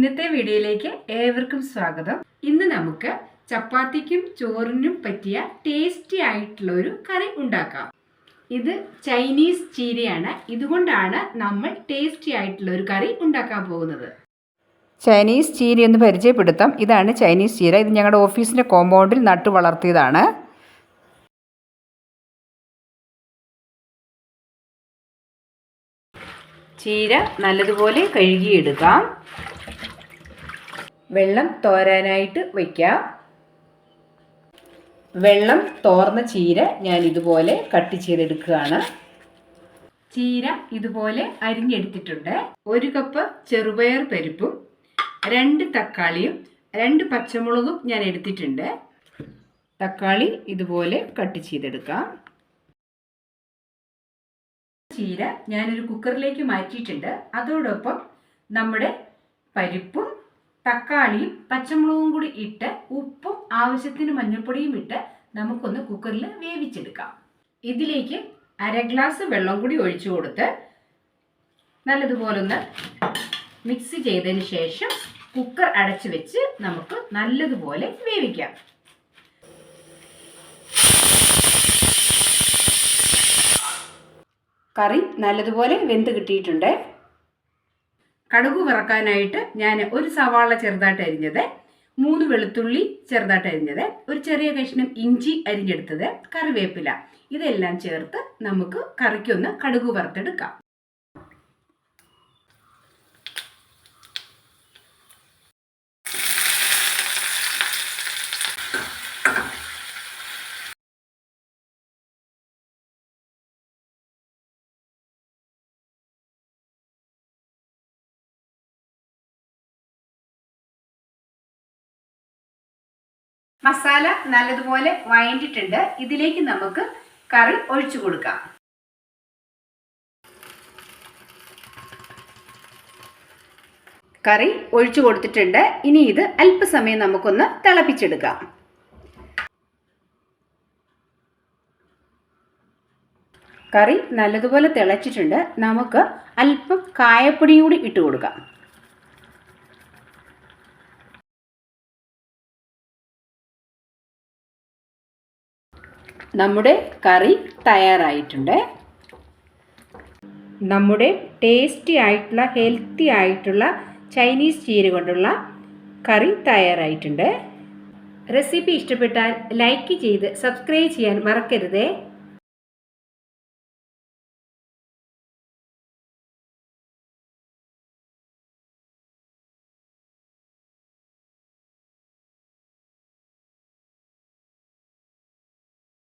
ഇന്നത്തെ വീഡിയോയിലേക്ക് ഏവർക്കും സ്വാഗതം. ഇന്ന് നമുക്ക് ചപ്പാത്തിക്കും ചോറിനും പറ്റിയ ടേസ്റ്റി ആയിട്ടുള്ള ഒരു കറി ഉണ്ടാക്കാം. ഇത് ചൈനീസ് ചീരയാണ്. ഇതുകൊണ്ടാണ് നമ്മൾ ടേസ്റ്റി ആയിട്ടുള്ള ഒരു കറി ഉണ്ടാക്കാൻ പോകുന്നത്. ചൈനീസ് ചീര എന്ന് പരിചയപ്പെടുത്താം. ഇതാണ് ചൈനീസ് ചീര. ഇത് ഞങ്ങളുടെ ഓഫീസിന്റെ കോമ്പൗണ്ടിൽ നട്ടു വളർത്തിയതാണ്. ചീര നല്ലതുപോലെ കഴുകിയെടുക്കാം. വെള്ളം തോരാനായിട്ട് വയ്ക്കാം വെള്ളം തോർന്ന ചീര ഞാൻ ഇതുപോലെ കട്ട് ചെയ്തെടുക്കുകയാണ്. ചീര ഇതുപോലെ അരിഞ്ഞെടുത്തിട്ടുണ്ട്. ഒരു കപ്പ് ചെറുപയർ പരിപ്പും രണ്ട് തക്കാളിയും രണ്ട് പച്ചമുളകും ഞാൻ എടുത്തിട്ടുണ്ട്. തക്കാളി ഇതുപോലെ കട്ട് ചെയ്തെടുക്കാം. ചീര ഞാനൊരു കുക്കറിലേക്ക് മാറ്റിയിട്ടുണ്ട്. അതോടൊപ്പം നമ്മുടെ പരിപ്പും തക്കാളിയും പച്ചമുളകും കൂടി ഇട്ട് ഉപ്പും ആവശ്യത്തിന് മഞ്ഞൾപ്പൊടിയും ഇട്ട് നമുക്കൊന്ന് കുക്കറിൽ വേവിച്ചെടുക്കാം. ഇതിലേക്ക് അര ഗ്ലാസ് വെള്ളം കൂടി ഒഴിച്ചു കൊടുത്ത് നല്ലതുപോലൊന്ന് മിക്സ് ചെയ്തതിന് ശേഷം കുക്കർ അടച്ചു വെച്ച് നമുക്ക് നല്ലതുപോലെ വേവിക്കാം. കറി നല്ലതുപോലെ വെന്ത് കിട്ടിയിട്ടുണ്ട്. കടുക് വറക്കാനായിട്ട് ഞാൻ ഒരു സവാള ചെറുതായിട്ട് അരിഞ്ഞത് മൂന്ന് വെളുത്തുള്ളി ചെറുതായിട്ട് അരിഞ്ഞത് ഒരു ചെറിയ കഷ്ണം ഇഞ്ചി അരിഞ്ഞെടുത്തത് കറിവേപ്പില. ഇതെല്ലാം ചേർത്ത് നമുക്ക് കറിക്കൊന്ന് കടുക് വറുത്തെടുക്കാം. മസാല നല്ലതുപോലെ വഴണ്ടിട്ടുണ്ട് ഇതിലേക്ക് നമുക്ക് കറി ഒഴിച്ചു കൊടുക്കാം. കറി ഒഴിച്ചു കൊടുത്തിട്ടുണ്ട്. ഇനി ഇത് അല്പസമയം നമുക്കൊന്ന് തിളപ്പിച്ചെടുക്കാം. കറി നല്ലതുപോലെ തിളച്ചിട്ടുണ്ട്. നമുക്ക് അല്പം കായപ്പൊടിയും കൂടി ഇട്ട് കൊടുക്കാം. നമ്മുടെ കറി തയ്യാറായിട്ടുണ്ട്. നമ്മുടെ ടേസ്റ്റി ആയിട്ടുള്ള ഹെൽത്തി ആയിട്ടുള്ള ചൈനീസ് ചീര കൊണ്ടുള്ള കറി തയ്യാറായിട്ടുണ്ട്. റെസിപ്പി ഇഷ്ടപ്പെട്ടാൽ ലൈക്ക് ചെയ്ത് സബ്സ്ക്രൈബ് ചെയ്യാൻ മറക്കരുതേ.